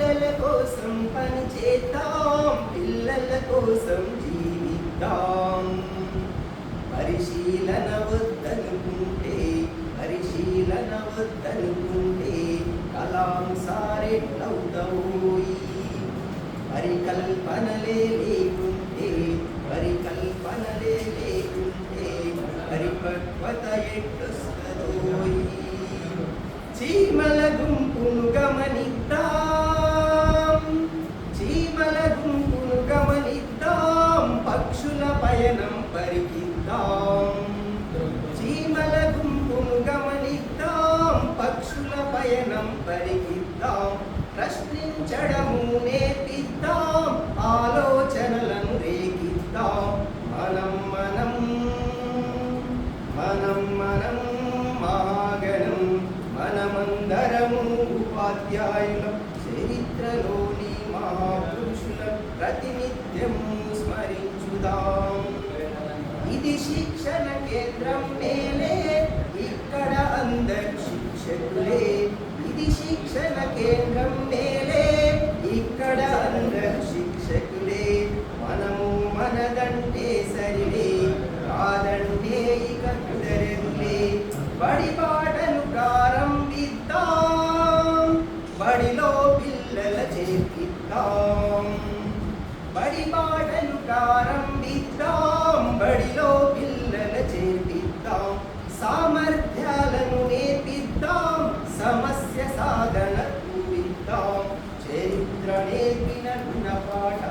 పిల్లల కోసం పని చేద్దాం పిల్లల కోసం జీవిద్దాం పరిశీలన వద్దనుకుంటే పరిశీలన వద్దనుకుంటే కలాం సారెట్లవుతావు పరికల్పనలే లేకుంటే పరికల్పనలే లేకుంటే పరిపక్వత ఎట్టొస్తదోయి చీమల గుంపును గమనిద్దాం చీమల గుంపును గమనిద్దాం పక్షుల పయనం పరికిద్దాం చీమల గుంపును గమనిద్దాం పక్షుల పయనం పరికిద్దాం ప్రశ్నించడము నే అందరము ఉపాధ్యాయుల చరిత్రలోని మహాపురుషుల ప్రతినిత్యము స్మరించుదాం. ఇది శిక్షణ కేంద్రం మేలే ఇక్కడ అందరు శిక్షకులే. ఇది శిక్షణ కేంద్రం మేలే ఇక్కడ అందరు శిక్షకులే. మనము మనదంటే సరిలే కాదంటే ఇక ప్రారంభిద్దాం బడిలో పిల్లల చేర్పిద్దాం సామర్థ్యాలను నేర్పిద్దాం సమస్య సాధన కూడిద్దాం చరిత్ర నేర్పిన గుణపాఠాలు